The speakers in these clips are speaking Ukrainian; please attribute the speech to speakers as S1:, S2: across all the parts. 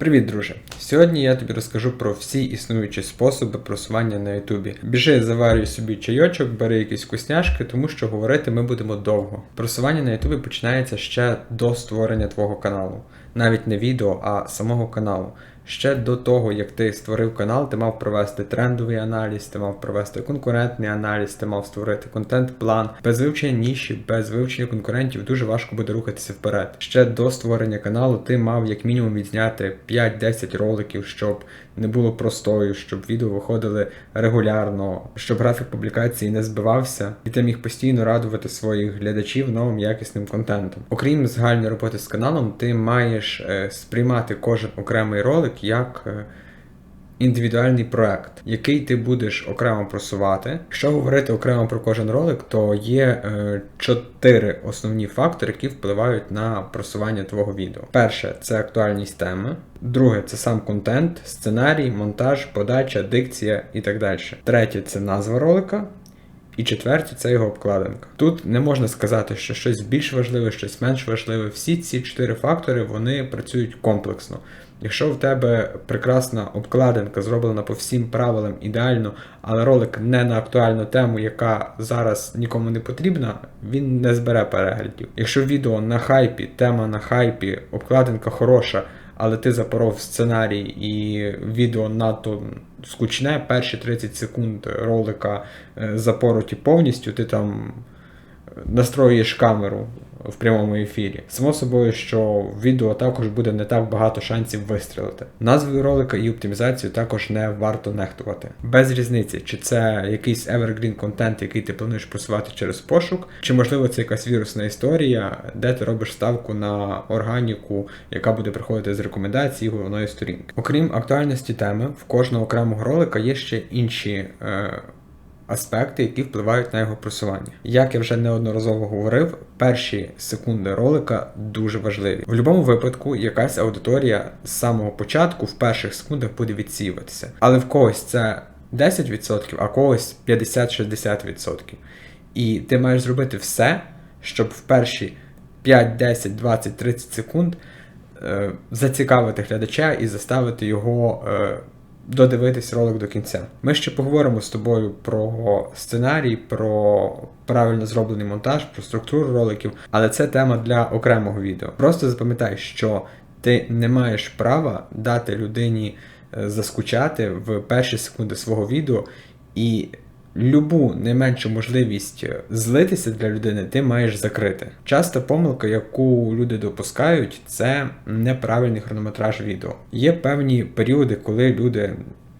S1: Привіт, друже! Сьогодні я тобі розкажу про всі існуючі способи просування на Ютубі. Біжи, заварюй собі чайочок, бери якісь вкусняшки, тому що говорити ми будемо довго. Просування на Ютубі починається ще до створення твого каналу. Навіть не відео, а самого каналу. Ще до того, як ти створив канал, ти мав провести трендовий аналіз, ти мав провести конкурентний аналіз, ти мав створити контент-план. Без вивчення ніші, без вивчення конкурентів дуже важко буде рухатися вперед. Ще до створення каналу ти мав як мінімум відзняти 5-10 роликів, щоб не було простою, щоб відео виходили регулярно, щоб графік публікації не збивався, і ти міг постійно радувати своїх глядачів новим якісним контентом. Окрім загальної роботи з каналом, ти маєш е, сприймати кожен окремий ролик як. Індивідуальний проект, який ти будеш окремо просувати. Якщо говорити окремо про кожен ролик, то є е, чотири основні фактори, які впливають на просування твого відео. Перше це актуальність теми. Друге це сам контент, сценарій, монтаж, подача, дикція і так далі. Третє це назва ролика. І четверте це його обкладинка. Тут не можна сказати, що щось більш важливе, щось менш важливе. Всі ці чотири фактори вони працюють комплексно. Якщо в тебе прекрасна обкладинка, зроблена по всім правилам ідеально, але ролик не на актуальну тему, яка зараз нікому не потрібна, він не збере переглядів. Якщо відео на хайпі, тема на хайпі, обкладинка хороша, але ти запоров сценарій і відео надто скучне, перші 30 секунд ролика е, запороті повністю, ти там настроюєш камеру в прямому ефірі. Само собою, що в відео також буде не так багато шансів вистрілити. Назвою ролика і оптимізацію також не варто нехтувати. Без різниці, чи це якийсь evergreen контент, який ти плануєш просувати через пошук, чи можливо це якась вірусна історія, де ти робиш ставку на органіку, яка буде приходити з рекомендацій головної сторінки. Окрім актуальності теми, в кожного окремого ролика є ще інші. Е- аспекти, які впливають на його просування. Як я вже неодноразово говорив, перші секунди ролика дуже важливі. В будь-якому випадку якась аудиторія з самого початку в перших секундах буде відсіюватися. Але в когось це 10%, а когось 50-60%. І ти маєш зробити все, щоб в перші 5, 10, 20, 30 секунд е, зацікавити глядача і заставити його. Е, додивитись ролик до кінця. Ми ще поговоримо з тобою про сценарій, про правильно зроблений монтаж, про структуру роликів, але це тема для окремого відео. Просто запам'ятай, що ти не маєш права дати людині е, заскучати в перші секунди свого відео і. Любу найменшу можливість злитися для людини ти маєш закрити. Часто помилка, яку люди допускають, це неправильний хронометраж відео. Є певні періоди, коли люди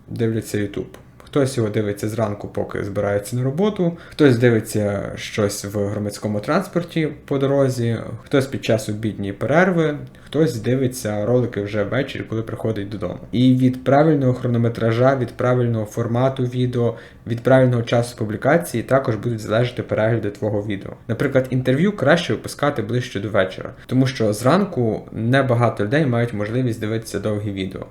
S1: дивляться YouTube. Хтось його дивиться зранку, поки збирається на роботу, хтось дивиться щось в громадському транспорті по дорозі, хтось під час обідньої перерви, хтось дивиться ролики вже ввечері, коли приходить додому. І від правильного хронометража, від правильного формату відео, від правильного часу публікації також будуть залежати перегляди твого відео. Наприклад, інтерв'ю краще випускати ближче до вечора, тому що зранку небагато людей мають можливість дивитися довгі відео.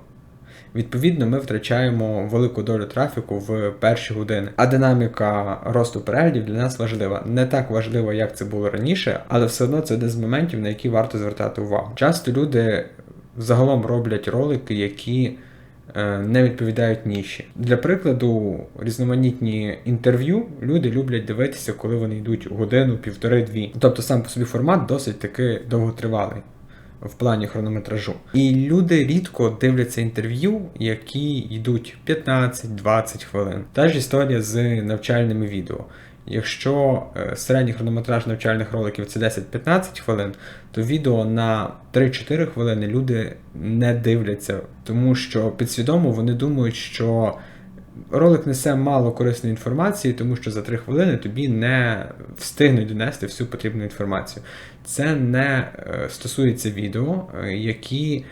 S1: Відповідно, ми втрачаємо велику долю трафіку в перші години. А динаміка росту переглядів для нас важлива. Не так важливо, як це було раніше, але все одно це один з моментів, на які варто звертати увагу. Часто люди загалом роблять ролики, які е, не відповідають ніші. Для прикладу, різноманітні інтерв'ю люди люблять дивитися, коли вони йдуть годину, півтори-дві. Тобто сам по собі формат досить таки довготривалий в плані хронометражу. І люди рідко дивляться інтерв'ю, які йдуть 15-20 хвилин. Та ж історія з навчальними відео. Якщо е, середній хронометраж навчальних роликів це 10-15 хвилин, то відео на 3-4 хвилини люди не дивляться, тому що підсвідомо вони думають, що ролик несе мало корисної інформації, тому що за 3 хвилини тобі не встигнуть донести всю потрібну інформацію. Це не е, стосується відео, е, які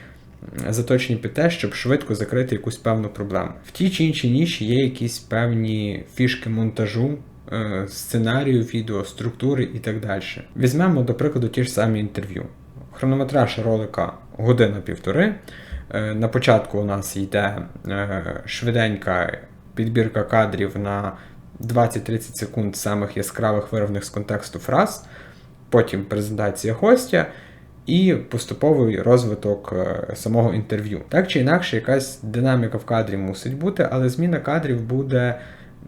S1: заточені під те, щоб швидко закрити якусь певну проблему. В тій чи іншій ніші є якісь певні фішки монтажу. е, Сценарію відео, структури і так далі. Візьмемо, до прикладу, ті ж самі інтерв'ю. Хронометраж ролика година-півтори. На початку у нас йде швиденька підбірка кадрів на 20-30 секунд самих яскравих вирваних з контексту фраз, потім презентація гостя, і поступовий розвиток е, самого інтерв'ю. Так чи інакше, якась динаміка в кадрі мусить бути, але зміна кадрів буде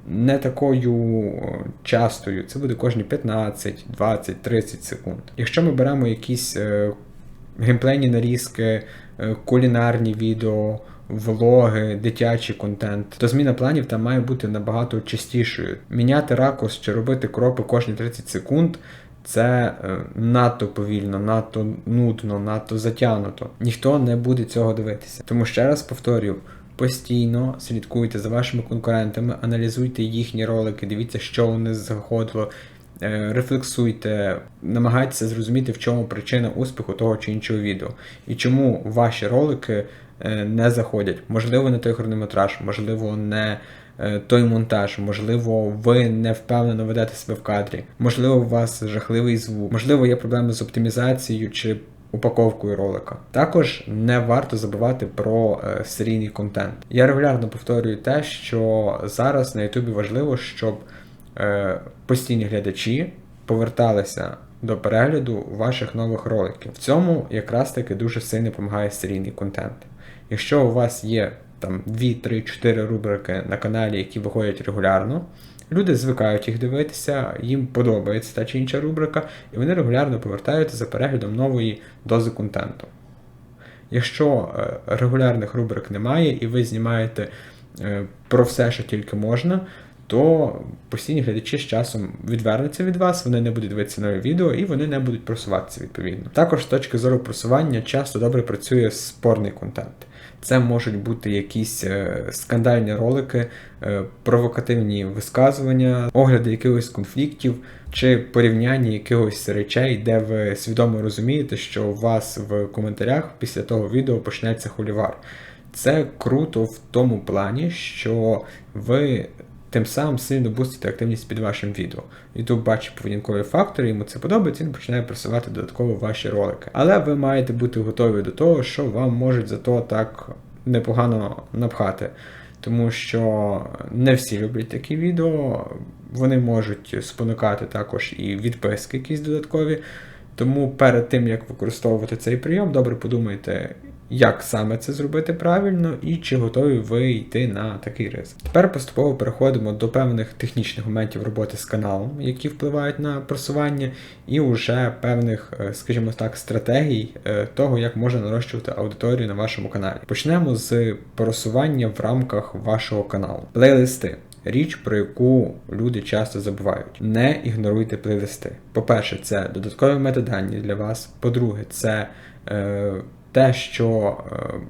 S1: не такою е, частою. Це буде кожні 15, 20, 30 секунд. Якщо ми беремо якісь е, геймплейні нарізки, кулінарні відео. Влоги, дитячий контент, то зміна планів там має бути набагато частішою. Міняти ракурс чи робити кропи кожні 30 секунд це е, надто повільно, надто нудно, надто затягнуто. Ніхто не буде цього дивитися. Тому ще раз повторюю. Постійно слідкуйте за вашими конкурентами, аналізуйте їхні ролики, дивіться, що них заходило, е, рефлексуйте, намагайтеся зрозуміти, в чому причина успіху того чи іншого відео. І чому ваші ролики е, не заходять. Можливо, не той хронометраж, можливо, не той монтаж, можливо, ви не впевнено ведете себе в кадрі, можливо, у вас жахливий звук, можливо, є проблеми з оптимізацією чи упаковкою ролика. Також не варто забувати про е, серійний контент. Я регулярно повторюю те, що зараз на Ютубі важливо, щоб е, постійні глядачі поверталися до перегляду ваших нових роликів. В цьому якраз таки дуже сильно допомагає серійний контент. Якщо у вас є там 2, 3, 4 рубрики на каналі, які виходять регулярно, люди звикають їх дивитися, їм подобається та чи інша рубрика, і вони регулярно повертаються за переглядом нової дози контенту. Якщо е, регулярних рубрик немає, і ви знімаєте е, про все, що тільки можна, то постійні глядачі з часом відвернуться від вас, вони не будуть дивитися нові відео і вони не будуть просуватися відповідно. Також з точки зору просування часто добре працює спорний контент. Це можуть бути якісь е, скандальні ролики, е, провокативні висказування, огляди якихось конфліктів чи порівняння якихось речей, де ви свідомо розумієте, що у вас в коментарях після того відео почнеться хулівар. Це круто в тому плані, що ви тим самим сильно бустите активність під вашим відео. YouTube бачить поведінкові фактори, йому це подобається, він починає просувати додатково ваші ролики. Але ви маєте бути готові до того, що вам можуть зато так непогано напхати. Тому що не всі люблять такі відео, вони можуть спонукати також і відписки якісь додаткові. Тому перед тим, як використовувати цей прийом, добре подумайте, як саме це зробити правильно і чи готові ви йти на такий ризик. Тепер поступово переходимо до певних технічних моментів роботи з каналом, які впливають на просування, і вже певних, е, скажімо так, стратегій е, того, як можна нарощувати аудиторію на вашому каналі. Почнемо з просування в рамках вашого каналу. Плейлисти. Річ, про яку люди часто забувають. Не ігноруйте плейлисти. По-перше, це додаткові метадані для вас. По-друге, це е, те, що е,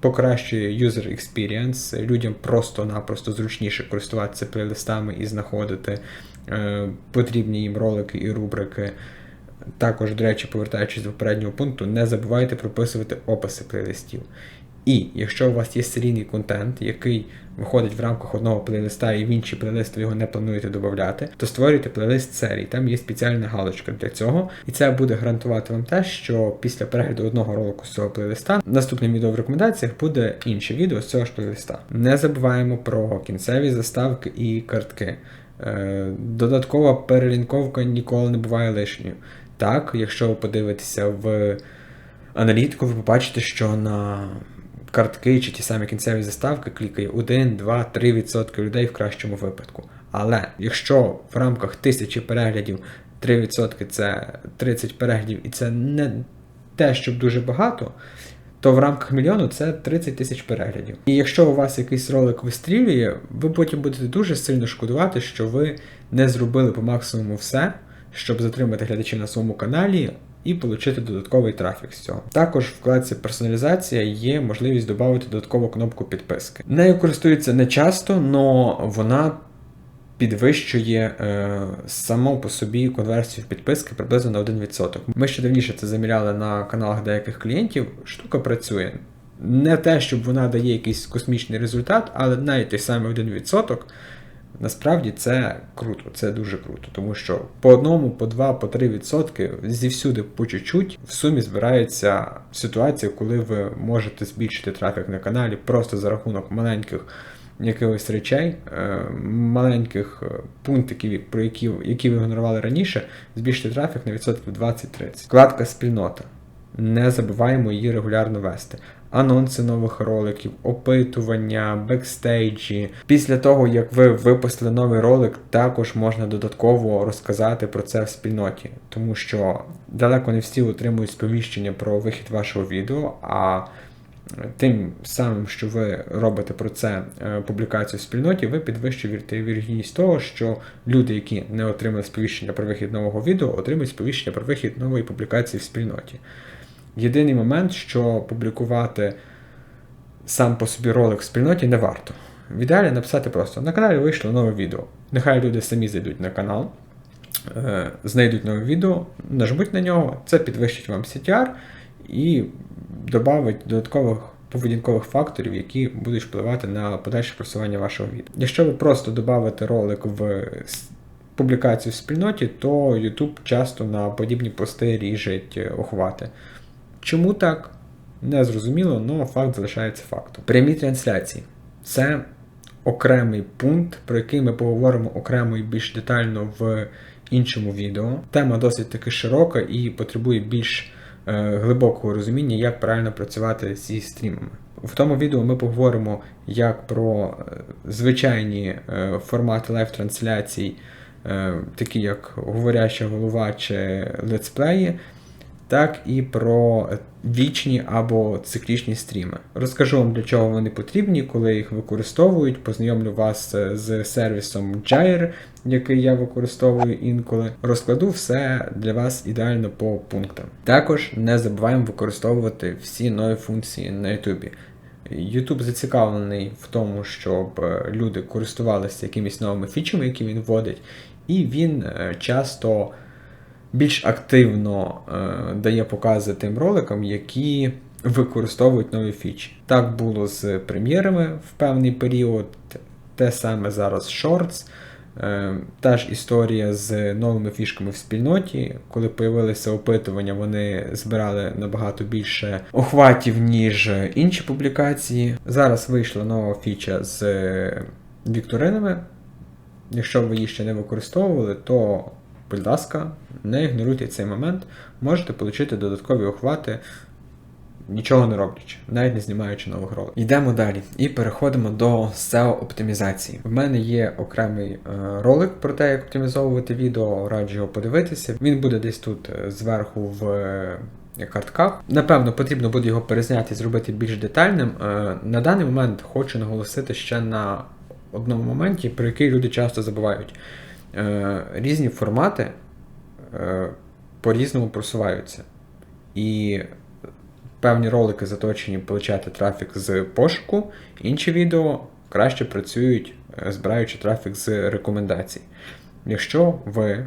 S1: покращує user experience, людям просто-напросто зручніше користуватися плейлистами і знаходити е, потрібні їм ролики і рубрики. Також, до речі, повертаючись до попереднього пункту, не забувайте прописувати описи плейлистів. І якщо у вас є серійний контент, який виходить в рамках одного плейлиста і в інші плейлисти його не плануєте додати, то створюйте плейлист серій. Там є спеціальна галочка для цього. І це буде гарантувати вам те, що після перегляду одного ролику з цього плейлиста наступним відео в рекомендаціях буде інше відео з цього ж плейлиста. Не забуваємо про кінцеві заставки і картки. Е, додаткова перелінковка ніколи не буває лишньою. Так, якщо ви подивитеся в аналітику, ви побачите, що на картки чи ті самі кінцеві заставки клікає 1, 2, 3% людей в кращому випадку. Але якщо в рамках тисячі переглядів 3% це 30 переглядів, і це не те, щоб дуже багато, то в рамках мільйону це 30 тисяч переглядів. І якщо у вас якийсь ролик вистрілює, ви потім будете дуже сильно шкодувати, що ви не зробили по максимуму все, щоб затримати глядачів на своєму каналі і отримати додатковий трафік з цього. Також в вкладці персоналізація є можливість додати додаткову кнопку підписки. Нею користуються не часто, але вона підвищує е, само по собі конверсію підписки приблизно на 1%. Ми ще давніше це заміряли на каналах деяких клієнтів. Штука працює. Не те, щоб вона дає якийсь космічний результат, але навіть той самий 1%. Насправді це круто, це дуже круто, тому що по одному, по два, по три відсотки зівсюди по чуть-чуть в сумі збирається ситуація, коли ви можете збільшити трафік на каналі просто за рахунок маленьких якихось речей, е, маленьких е, пунктиків, про які які ви генерували раніше, збільшити трафік на відсотків 20-30. Вкладка спільнота. Не забуваємо її регулярно вести. Анонси нових роликів, опитування, бекстейджі. Після того, як ви випустили новий ролик, також можна додатково розказати про це в спільноті, тому що далеко не всі отримують сповіщення про вихід вашого відео. а Тим самим, що ви робите про це е, публікацію в спільноті, ви підвищуєте вірогідність того, що люди, які не отримали сповіщення про вихід нового відео, отримують сповіщення про вихід нової публікації в спільноті. Єдиний момент, що публікувати сам по собі ролик в спільноті не варто. В ідеалі написати просто: на каналі вийшло нове відео. Нехай люди самі зайдуть на канал, е, знайдуть нове відео, нажмуть на нього, це підвищить вам CTR і додавить додаткових поведінкових факторів, які будуть впливати на подальше просування вашого відео. Якщо ви просто додавите ролик в публікацію в спільноті, то YouTube часто на подібні пости ріжить охвати. Чому так? Не зрозуміло, але факт залишається фактом. Прямі трансляції це окремий пункт, про який ми поговоримо окремо і більш детально в іншому відео. Тема досить таки широка і потребує більш е, глибокого розуміння, як правильно працювати зі стрімами. В тому відео ми поговоримо як про е, звичайні е, формати лайв-трансляцій, такі як говоряща голова чи летсплеї так і про вічні або циклічні стріми. Розкажу вам, для чого вони потрібні, коли їх використовують. Познайомлю вас з сервісом Gyre, який я використовую інколи. Розкладу все для вас ідеально по пунктам. Також не забуваємо використовувати всі нові функції на YouTube. YouTube зацікавлений в тому, щоб люди користувалися якимись новими фічами, які він вводить, і він е, часто більш активно е, дає покази тим роликам, які використовують нові фічі. Так було з прем'єрами в певний період, те саме зараз з Shorts. Е, та ж історія з новими фішками в спільноті. Коли появилися опитування, вони збирали набагато більше охватів, ніж інші публікації. Зараз вийшла нова фіча з вікторинами. Якщо ви її ще не використовували, то Будь ласка, не ігноруйте цей момент, можете отримати додаткові охвати, нічого не роблячи, навіть не знімаючи нових роликів. Йдемо далі і переходимо до SEO-оптимізації. В мене є окремий е, ролик про те, як оптимізовувати відео, раджу його подивитися. Він буде десь тут е, зверху в е, картках. Напевно, потрібно буде його перезняти і зробити більш детальним. На даний момент хочу наголосити ще на одному моменті, про який люди часто забувають. Е, різні формати е, по-різному просуваються. І певні ролики заточені получати трафік з пошуку, інші відео краще працюють, е, збираючи трафік з рекомендацій. Якщо ви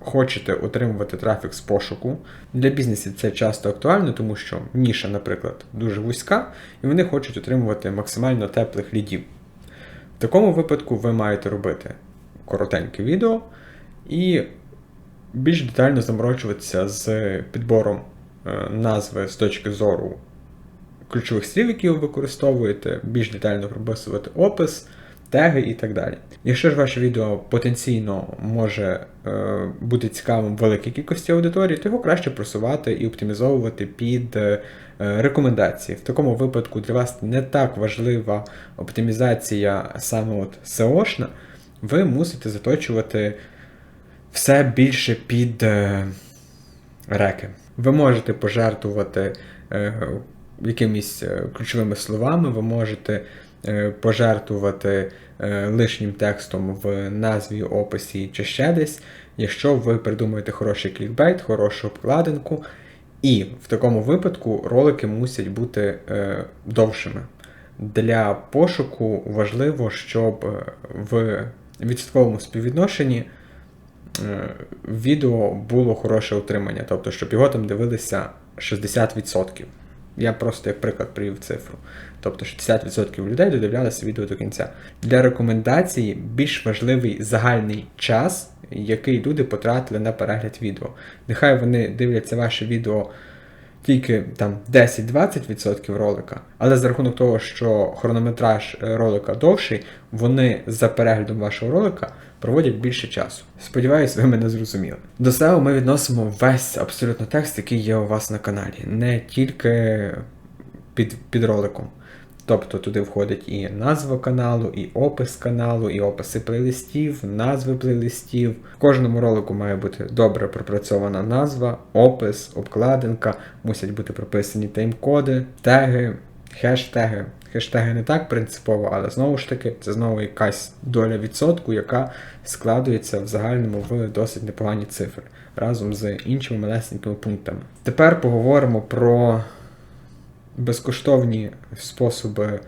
S1: хочете отримувати трафік з пошуку, для бізнесу це часто актуально, тому що ніша, наприклад, дуже вузька, і вони хочуть отримувати максимально теплих лідів. В такому випадку ви маєте робити коротеньке відео і більш детально заморочуватися з підбором е, назви з точки зору ключових слів, які ви використовуєте, більш детально прописувати опис, теги і так далі. Якщо ж ваше відео потенційно може е, бути цікавим великій кількості аудиторії, то його краще просувати і оптимізовувати під е, рекомендації. В такому випадку для вас не так важлива оптимізація саме от SEO-шна, ви мусите заточувати все більше під е, реки. Ви можете пожертвувати е, якимись е, ключовими словами, ви можете пожертвувати лишнім текстом в назві, описі чи ще десь, якщо ви придумаєте хороший клікбейт, хорошу обкладинку. І в такому випадку ролики мусять бути е, довшими. Для пошуку важливо, щоб в відсотковому співвідношенні е, відео було хороше утримання, тобто, щоб його там дивилися 60%. Я просто як приклад привів цифру. Тобто 60% людей додивлялися відео до кінця. Для рекомендації більш важливий загальний час, який люди потратили на перегляд відео. Нехай вони дивляться ваше відео тільки там 10-20% ролика, але за рахунок того, що хронометраж е, ролика довший, вони за переглядом вашого ролика проводять більше часу. Сподіваюсь, ви мене зрозуміли. До SEO ми відносимо весь абсолютно текст, який є у вас на каналі, не тільки під, під роликом. Тобто туди входить і назва каналу, і опис каналу, і описи плейлистів, назви плейлистів. В кожному ролику має бути добре пропрацьована назва, опис, обкладинка, мусять бути прописані тайм-коди, теги, хештеги. Хештеги не так принципово, але знову ж таки, це знову якась доля відсотку, яка складується в загальному в досить непогані цифри разом з іншими малесенькими пунктами. Тепер поговоримо про безкоштовні способи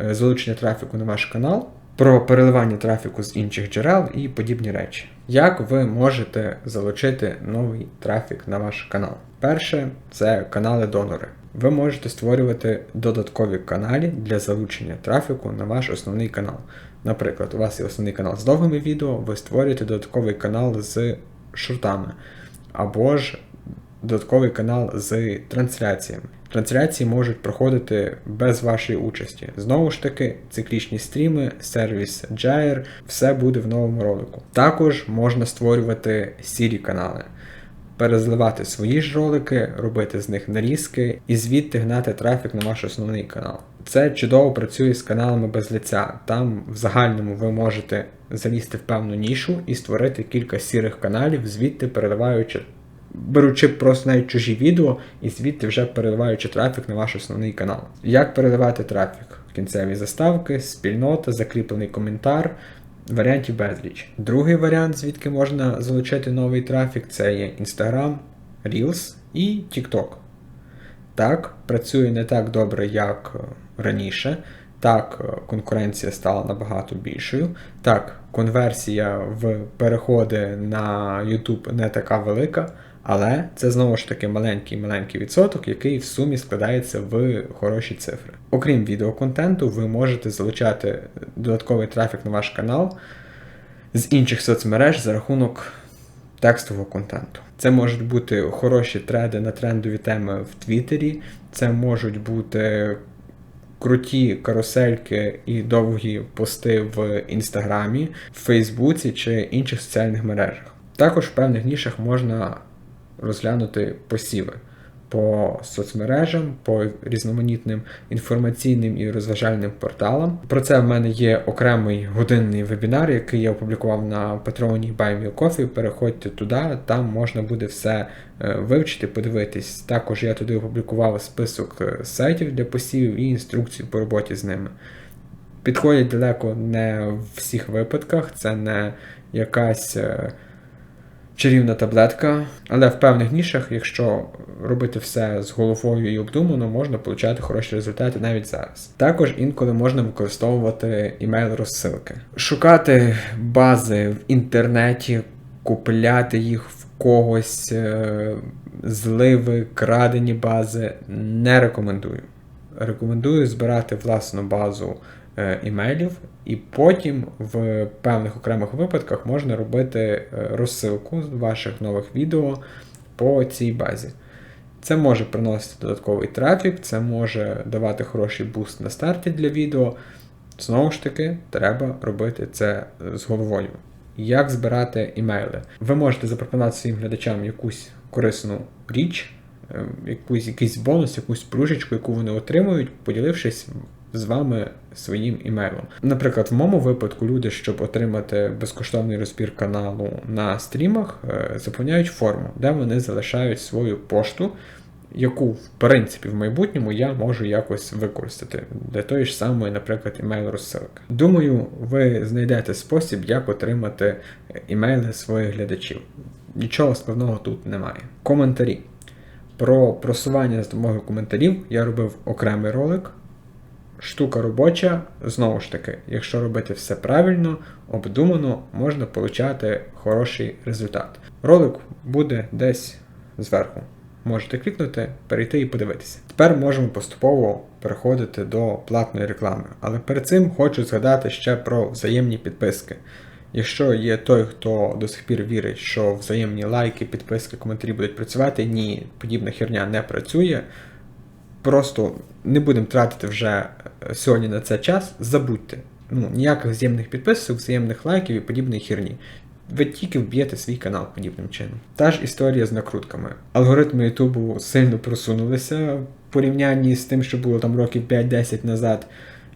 S1: е, залучення трафіку на ваш канал, про переливання трафіку з інших джерел і подібні речі. Як ви можете залучити новий трафік на ваш канал? Перше це канали-донори. Ви можете створювати додаткові каналі для залучення трафіку на ваш основний канал. Наприклад, у вас є основний канал з довгими відео, ви створюєте додатковий канал з шортами, або ж додатковий канал з трансляціями. Трансляції можуть проходити без вашої участі. Знову ж таки, циклічні стріми, сервіс Jair, все буде в новому ролику. Також можна створювати сірі канали, перезливати свої ж ролики, робити з них нарізки і звідти гнати трафік на ваш основний канал. Це чудово працює з каналами без лиця. Там в загальному ви можете залізти в певну нішу і створити кілька сірих каналів, звідти переливаючи беручи просто навіть чужі відео і звідти вже переливаючи трафік на ваш основний канал. Як переливати трафік? Кінцеві заставки, спільнота, закріплений коментар. Варіантів безліч. Другий варіант, звідки можна залучити новий трафік, це є Instagram, Reels і TikTok. Так, працює не так добре, як раніше. Так, конкуренція стала набагато більшою. Так, конверсія в переходи на YouTube не така велика. Але це знову ж таки маленький-маленький відсоток, який в сумі складається в хороші цифри. Окрім відеоконтенту, ви можете залучати додатковий трафік на ваш канал з інших соцмереж за рахунок текстового контенту. Це можуть бути хороші треди на трендові теми в Твіттері, це можуть бути круті карусельки і довгі пости в Інстаграмі, в Фейсбуці чи інших соціальних мережах. Також в певних нішах можна розглянути посіви по соцмережам, по різноманітним інформаційним і розважальним порталам. Про це в мене є окремий годинний вебінар, який я опублікував на патреоні Coffee. Переходьте туди, там можна буде все е, вивчити, подивитись. Також я туди опублікував список е, сайтів для посівів і інструкцію по роботі з ними. Підходять далеко не в всіх випадках, це не якась. Чарівна таблетка, але в певних нішах, якщо робити все з головою і обдумано, можна отримати хороші результати навіть зараз. Також інколи можна використовувати імейл-розсилки, шукати бази в інтернеті, купляти їх в когось, е, зливи, крадені бази не рекомендую. Рекомендую збирати власну базу імейлів, і потім в певних окремих випадках можна робити е, розсилку ваших нових відео по цій базі. Це може приносити додатковий трафік, це може давати хороший буст на старті для відео. Знову ж таки, треба робити це з головою. Як збирати імейли? Ви можете запропонувати своїм глядачам якусь корисну річ, е, якусь, якийсь бонус, якусь пружечку, яку вони отримують, поділившись з вами своїм імейлом. Наприклад, в моєму випадку люди, щоб отримати безкоштовний розбір каналу на стрімах, е, заповняють форму, де вони залишають свою пошту. Яку, в принципі, в майбутньому я можу якось використати для тої ж самої, наприклад, імейл розсилки. Думаю, ви знайдете спосіб, як отримати імейли своїх глядачів. Нічого складного тут немає. Коментарі. Про просування з допомогою коментарів я робив окремий ролик штука робоча, знову ж таки, якщо робити все правильно, обдумано, можна отримати хороший результат. Ролик буде десь зверху. Можете клікнути, перейти і подивитися. Тепер можемо поступово переходити до платної реклами. Але перед цим хочу згадати ще про взаємні підписки. Якщо є той, хто до сих пір вірить, що взаємні лайки, підписки, коментарі будуть працювати, ні, подібна херня не працює. Просто не будемо тратити вже е, сьогодні на це час, забудьте. Ну, ніяких взаємних підписок, взаємних лайків і подібної херні. Ви тільки вб'єте свій канал подібним чином. Та ж історія з накрутками. Алгоритми Ютубу сильно просунулися в порівнянні з тим, що було там років 5-10 назад.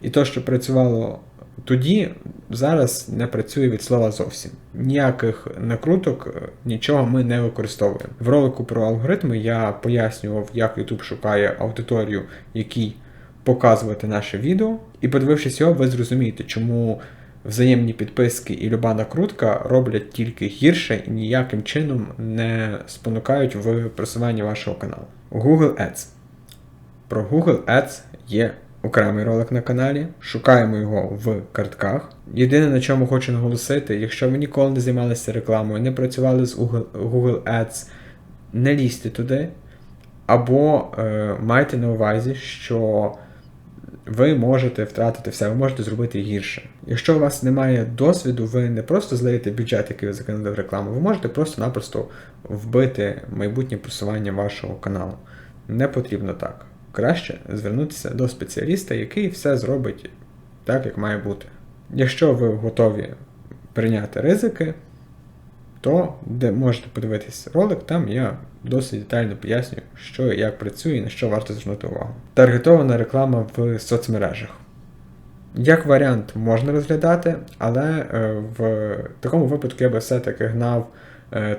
S1: І то, що працювало тоді, зараз не працює від слова зовсім. Ніяких накруток, е, нічого ми не використовуємо. В ролику про алгоритми я пояснював, як YouTube шукає аудиторію, якій показувати наше відео. І подивившись його, ви зрозумієте, чому взаємні підписки і люба накрутка роблять тільки гірше і ніяким чином не спонукають в просуванні вашого каналу. Google Ads. Про Google Ads є окремий ролик на каналі. Шукаємо його в картках. Єдине, на чому хочу наголосити, якщо ви ніколи не займалися рекламою, не працювали з Google, Ads, не лізьте туди. Або е, майте на увазі, що ви можете втратити все, ви можете зробити гірше. Якщо у вас немає досвіду, ви не просто злиєте бюджет, який ви закинули в рекламу, ви можете просто-напросто вбити майбутнє просування вашого каналу. Не потрібно так. Краще звернутися до спеціаліста, який все зробить так, як має бути. Якщо ви готові прийняти ризики, то де можете подивитися ролик, там я досить детально пояснюю, що і як працює і на що варто звернути увагу. Таргетована реклама в соцмережах. Як варіант можна розглядати, але е, в такому випадку я би все-таки гнав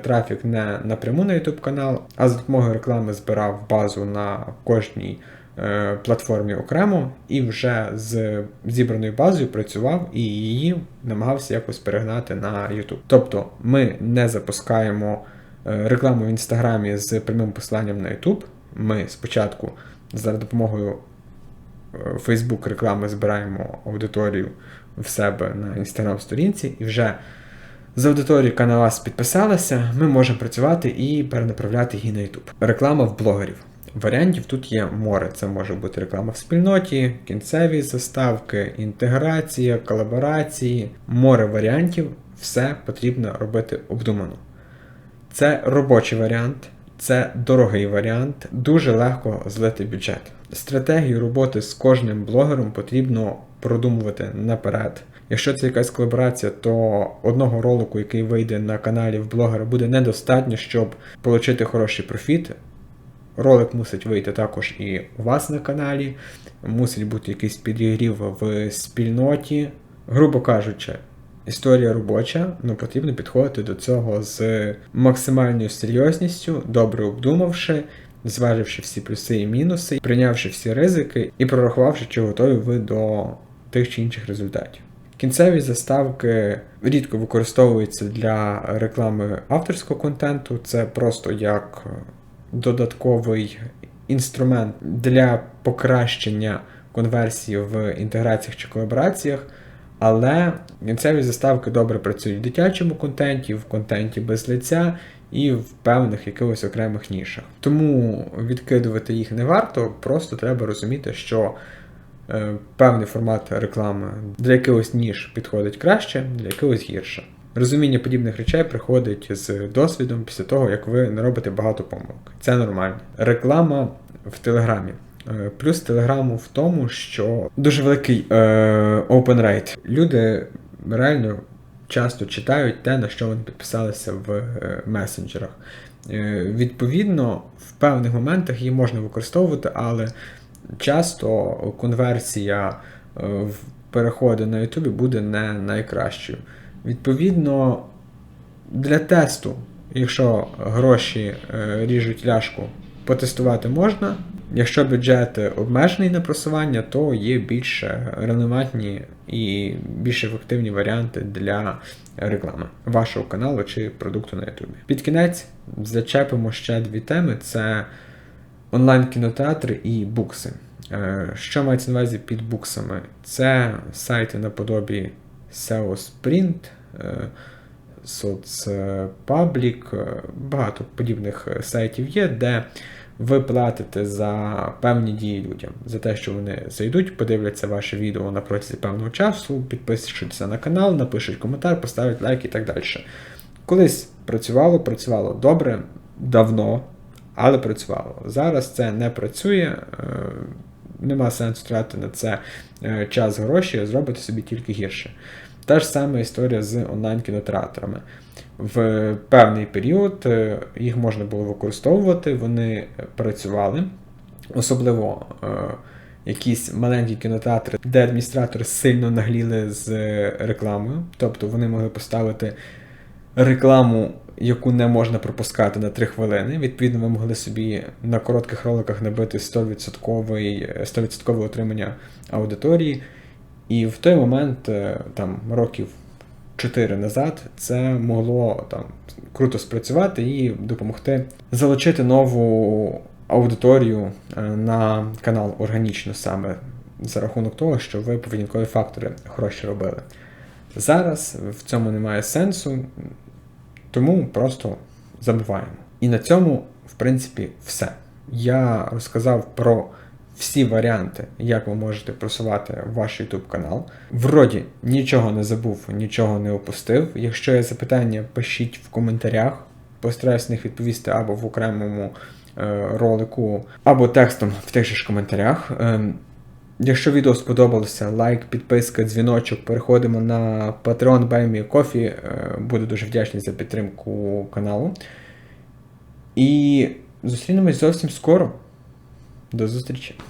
S1: трафік не напряму на YouTube канал, а за допомогою реклами збирав базу на кожній е, платформі окремо і вже з зібраною базою працював і її намагався якось перегнати на YouTube. Тобто ми не запускаємо рекламу в інстаграмі з прямим посиланням на YouTube. Ми спочатку за допомогою Facebook реклами збираємо аудиторію в себе на інстаграм-сторінці, і вже з аудиторією, вас підписалася, ми можемо працювати і перенаправляти її на YouTube. Реклама в блогерів. Варіантів тут є море. Це може бути реклама в спільноті, кінцеві заставки, інтеграція, колаборації, море варіантів. Все потрібно робити обдумано. Це робочий варіант, це дорогий варіант, дуже легко злити бюджет. Стратегію роботи з кожним блогером потрібно продумувати наперед. Якщо це якась колаборація, то одного ролику, який вийде на каналі в блогера, буде недостатньо, щоб отримати хороший профіт. Ролик мусить вийти також і у вас на каналі, мусить бути якийсь підігрів в спільноті. Грубо кажучи, історія робоча, але потрібно підходити до цього з максимальною серйозністю, добре обдумавши зваживши всі плюси і мінуси, прийнявши всі ризики і прорахувавши, чи готові ви до тих чи інших результатів. Кінцеві заставки рідко використовуються для реклами авторського контенту, це просто як додатковий інструмент для покращення конверсії в інтеграціях чи колабораціях. Але кінцеві заставки добре працюють в дитячому контенті, в контенті без лиця і в певних якихось окремих нішах. Тому відкидувати їх не варто, просто треба розуміти, що е, певний формат реклами для якихось ніж підходить краще, для якогось гірше. Розуміння подібних речей приходить з досвідом після того, як ви не робите багато помилок. Це нормально. Реклама в Телеграмі. Е, плюс телеграму в тому, що дуже великий е, open rate. Люди реально часто читають те, на що вони підписалися в е, месенджерах. Е, відповідно, в певних моментах її можна використовувати, але часто конверсія е, в переходи на YouTube буде не найкращою. Відповідно, для тесту, якщо гроші ріжуть ляшку, потестувати можна. Якщо бюджет обмежений на просування, то є більш релевантні і більш ефективні варіанти для реклами вашого каналу чи продукту на YouTube. Під кінець зачепимо ще дві теми: це онлайн-кінотеатри і букси. Е, що мається на увазі під буксами? Це сайти наподобі SEO Sprint, е, соцпаблік, багато подібних сайтів є, де ви платите за певні дії людям, за те, що вони зайдуть, подивляться ваше відео на протязі певного часу, підпишуться на канал, напишуть коментар, поставлять лайк і так далі. Колись працювало, працювало добре, давно, але працювало. Зараз це не працює, е, нема сенсу тратити на це е, час, гроші, зробити собі тільки гірше. Та ж сама історія з онлайн-кінотеатрами. В певний період е, їх можна було використовувати, вони працювали. Особливо якісь маленькі кінотеатри, де адміністратори сильно нагліли з рекламою, тобто вони могли поставити рекламу, яку не можна пропускати на 3 хвилини. Відповідно, ви могли собі на коротких роликах набити 100%, 100% отримання аудиторії. І в той момент, е, там років 4 назад, це могло там круто спрацювати і допомогти залучити нову аудиторію е, на канал органічно саме за рахунок того, що ви поведінкові фактори хороші робили. Зараз в цьому немає сенсу, тому просто забуваємо. І на цьому, в принципі, все. Я розказав про всі варіанти, як ви можете просувати ваш YouTube канал. Вроді нічого не забув, нічого не опустив. Якщо є запитання, пишіть в коментарях. Постараюсь на них відповісти або в окремому е, ролику, або текстом в тих же ж коментарях. Ем, Якщо відео сподобалося, лайк, підписка, дзвіночок, переходимо на Patreon Баймі Кофі. Е, Буду дуже вдячний за підтримку каналу. І зустрінемось зовсім скоро. До зустрічі!